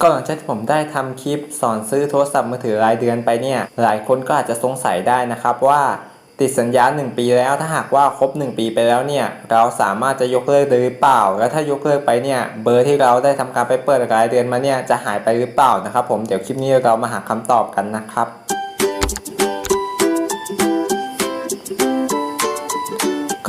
ก็หลังจากที่ผมได้ทำคลิปสอนซื้อโทรศัพท์มือถือรายเดือนไปเนี่ย หลายคนก็อาจจะสงสัยได้นะครับว่าติดสัญญา 1 ปีแล้วถ้าหากว่าครบ 1 ปีไปแล้วเนี่ย เราสามารถจะยกเลิกได้หรือเปล่า แล้วถ้ายกเลิกไปเนี่ย เบอร์ที่เราได้ทำการไปเปิดรายเดือนมาเนี่ยจะหายไปหรือเปล่านะครับผมเดี๋ยวคลิปนี้เรามาหาคำตอบกันนะครับ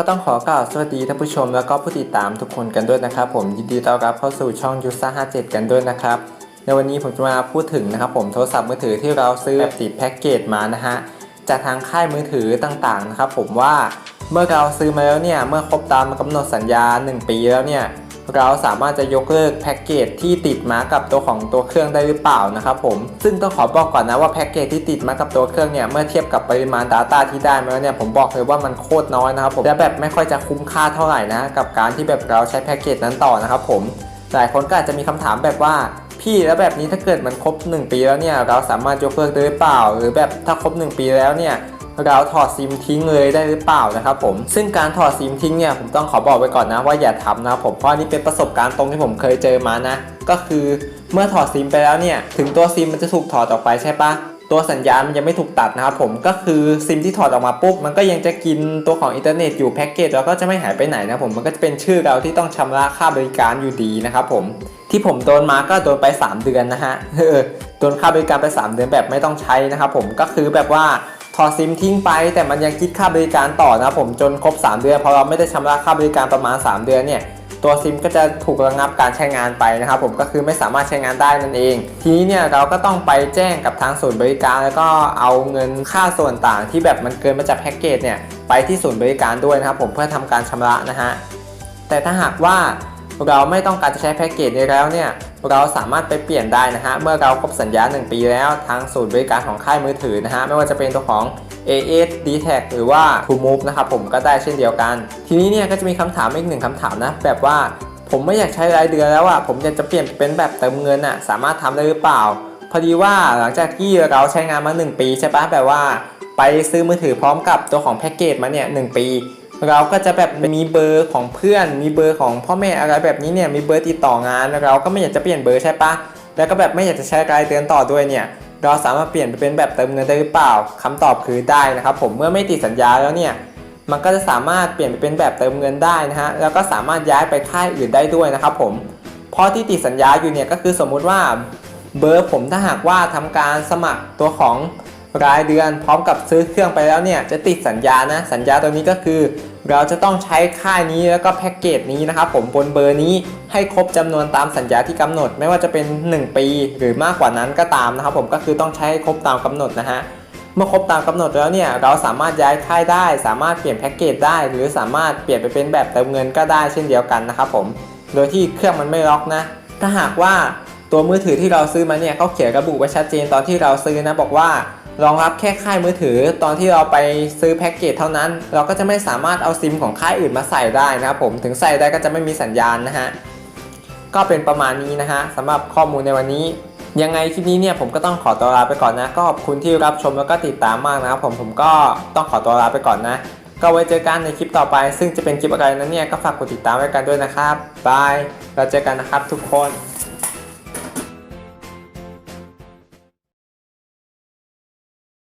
ก็ต้องขอกล่าวสวัสดีท่านผู้ชมแล้วก็ผู้ติดตามทุกคนกันด้วยนะครับ ผมยินดีต้อนรับเข้าสู่ช่องยูซ่า57 กันด้วยนะครับ ในวันนี้ผมจะมาพูดถึงนะครับผมโทรศัพท์มือถือที่เราซื้อแบบติดแพ็กเกจมานะฮะจากทางค่ายมือถือต่างๆนะครับผมว่าเมื่อเราซื้อมาแล้วเนี่ยเมื่อครบตามกำหนดสัญญา 1 ปีแล้วเนี่ย เราสามารถจะยกเลิกแพ็กเกจที่ติดมากับตัวของตัวเครื่องได้หรือเปล่านะครับผมซึ่งต้องขอบอกก่อนนะว่าแพ็กเกจที่ติดมากับตัวเครื่องเนี่ยเมื่อเทียบกับปริมาณ Data ที่ได้มาเนี่ยผมบอกเลยว่ามันโคตรน้อยนะครับผมและแบบไม่ค่อยจะคุ้มค่าเท่าไหร่นะกับการที่แบบเราใช้แพ็กเกจนั้นต่อนะครับผมหลายคนก็อาจจะมีคำถามแบบว่าพี่แล้วแบบนี้ถ้าเกิดมันครบ 1 ปีแล้วเนี่ยเราสามารถยกเลิกได้หรือเปล่า หรือแบบถ้าครบ 1 ปีแล้วเนี่ย เราถอดซิมทิ้งเลยได้หรือเปล่านะครับผมซึ่งการถอดซิมทิ้งเนี่ยผมต้องขอบอกไว้ก่อนนะว่าอย่าทำนะผมเพราะนี่เป็นประสบการณ์ตรงที่ผมเคยเจอมานะ ก็คือเมื่อถอดซิมไปแล้วเนี่ยถึงตัวซิมมันจะถูกถอดออกไปใช่ปะตัวสัญญาณมันยังไม่ถูกตัดนะครับผมก็คือซิมที่ถอดออกมาปุ๊บมันก็ยังจะกินตัวของอินเทอร์เน็ตอยู่แพ็กเกจแล้วก็จะไม่หายไปไหนนะผมมันก็จะเป็นชื่อเราที่ต้องชำระค่าบริการอยู่ดีนะครับผมที่ผมโดนมาก็โดนไป 3 เดือนนะฮะโดนค่าบริการไป 3 เดือนแบบไม่ต้องใช้นะครับผมก็คือแบบว่า อดซิมทิ้งไปแต่มันยังคิดค่าบริการต่อนะผมจนครบ 3 เดือนพอเราไม่ได้ชำระค่าบริการประมาณ 3 เดือนเนี่ยตัวซิมก็จะถูกระงับการใช้งานไปนะครับผมก็คือไม่สามารถใช้งานได้นั่นเอง ทีนี้เนี่ยเราก็ต้องไปแจ้งกับทางศูนย์บริการ แล้วก็เอาเงินค่าส่วนต่างที่แบบมันเกินมาจากแพ็กเกจเนี่ยไปที่ศูนย์บริการด้วยนะครับผมเพื่อทำการชำระนะฮะแต่ถ้าหากว่าเราไม่ต้องการจะใช้แพ็กเกจนี้แล้วเนี่ย เราสามารถไปเปลี่ยนได้นะฮะ เมื่อเราครบสัญญา 1 ปีแล้วทางศูนย์บริการของค่ายมือถือนะฮะ ไม่ว่าจะเป็นตัวของ AS d t a c หรือว่า True Move นะครับผมก็ได้เช่นเดียวกัน ทีนี้เนี่ยก็จะมีคำถามอีกหนึ่งคำถามนะ แบบว่าผมไม่อยากใช้รายเดือนแล้วอะผมอยากจะเปลี่ยนเป็นแบบเติมเงินอะสามารถทำได้หรือเปล่า พอดีว่าหลังจากที่เราใช้งานมา 1 ปีใช่ปะแบบว่าไปซื้อมือถือพร้อมกับตัวของแพ็กเกจมาเนี่ยหปี เราก็จะแบบมีเบอร์ของเพื่อน มีเบอร์ของพ่อแม่อะไรแบบนี้เนี่ยมีเบอร์ติดต่องาน เราก็ไม่อยากจะเปลี่ยนเบอร์ใช่ปะแล้วก็แบบไม่อยากจะใช้รายเดือนต่อด้วยเนี่ยเราสามารถเปลี่ยนไปเป็นแบบเติมเงินได้หรือเปล่าคำตอบคือได้นะครับผมเมื่อไม่ติดสัญญาแล้วเนี่ยมันก็จะสามารถเปลี่ยนไปเป็นแบบเติมเงินได้นะฮะแล้วก็สามารถย้ายไปค่ายอื่นได้ด้วยนะครับผมเพราะที่ติดสัญญาอยู่เนี่ยก็คือสมมุติว่าเบอร์ผมถ้าหากว่าทำการสมัครตัวของ รายเดือนพร้อมกับซื้อเครื่องไปแล้วเนี่ยจะติดสัญญานะ สัญญาตัวนี้ก็คือ เราจะต้องใช้ค่ายนี้แล้วก็แพ็กเกจนี้นะครับผมบนเบอร์นี้ให้ครบจำนวนตามสัญญาที่กำหนด ไม่ว่าจะเป็น 1 ปีหรือมากกว่านั้นก็ตามนะครับผมก็คือต้องใช้ให้ครบตามกำหนดนะฮะเมื่อครบตามกำหนดแล้วเนี่ยเราสามารถย้ายค่ายได้ สามารถเปลี่ยนแพ็กเกจได้ หรือสามารถเปลี่ยนไปเป็นแบบเติมเงินก็ได้เช่นเดียวกันนะครับผมโดยที่เครื่องมันไม่ล็อกนะ ถ้าหากว่าตัวมือถือที่เราซื้อมาเนี่ยเขาเขียนระบุไว้ชัดเจนตอนที่เราซื้อนะบอกว่า รองรับแค่ค่ายมือถือ ตอนที่เราไปซื้อแพ็กเกจเท่านั้น เราก็จะไม่สามารถเอาซิมของค่ายอื่นมาใส่ได้นะครับผมถึงใส่ได้ก็จะไม่มีสัญญาณนะฮะก็เป็นประมาณนี้นะฮะสำหรับข้อมูลในวันนี้ ยังไงคลิปนี้เนี่ยผมก็ต้องขอตัวลาไปก่อนนะ ก็ขอบคุณที่รับชมแล้วก็ติดตามมากนะครับผมผมก็ต้องขอตัวลาไปก่อนนะ ก็ไว้เจอกันในคลิปต่อไป ซึ่งจะเป็นคลิปอะไรนั้นเนี่ยก็ฝากกดติดตามไว้กันด้วยนะครับบายเราเจอกันนะครับทุกคน